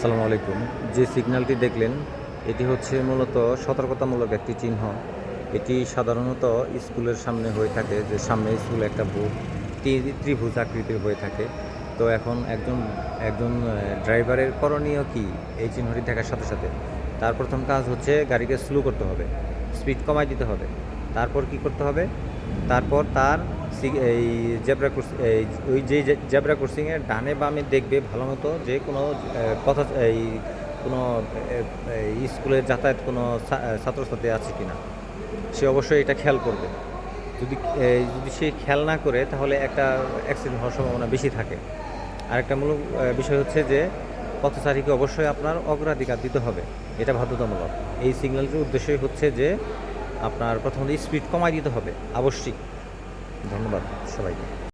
আসসালামু আলাইকুম। যে সিগন্যালটি দেখলেন, এটি হচ্ছে মূলত সতর্কতামূলক একটি চিহ্ন। এটি সাধারণত স্কুলের সামনে হয়ে থাকে, যে সামনে স্কুলে একটা ত্রি- ত্রিভুজ আকৃতির হয়ে থাকে। তো এখন একজন একজন ড্রাইভারের করণীয় কি? এই চিহ্নটি দেখার সাথে সাথে। তার প্রথম কাজ হচ্ছে গাড়িকে স্লো করতে হবে, স্পিড কমাই দিতে হবে। তারপর কি করতে হবে? তারপর তার এই জেব্রা ক্রস এই ওই যে জেব্রা ক্রসিংয়ের ডানে বামে দেখবে ভালো মতো যে কোনো কথা এই কোনো আহ, এই স্কুলে যাতায়াত কোনো ছাত্রছাত্রী আছে কি না সে অবশ্যই এটা খেয়াল করবে। যদি যদি সে খেয়াল না করে তাহলে একটা অ্যাক্সিডেন্ট হওয়ার সম্ভাবনা বেশি থাকে। আরেকটা মূল বিষয় হচ্ছে যে পথচারীকে অবশ্যই আপনার অগ্রাধিকার দিতে হবে এটা বাধ্যতামূলক। এই সিগন্যালটির উদ্দেশ্যই হচ্ছে যে আপনার প্রথমত স্পিড কমাই দিতে হবে আবশ্যিক। ধন্যবাদ সবাইকে।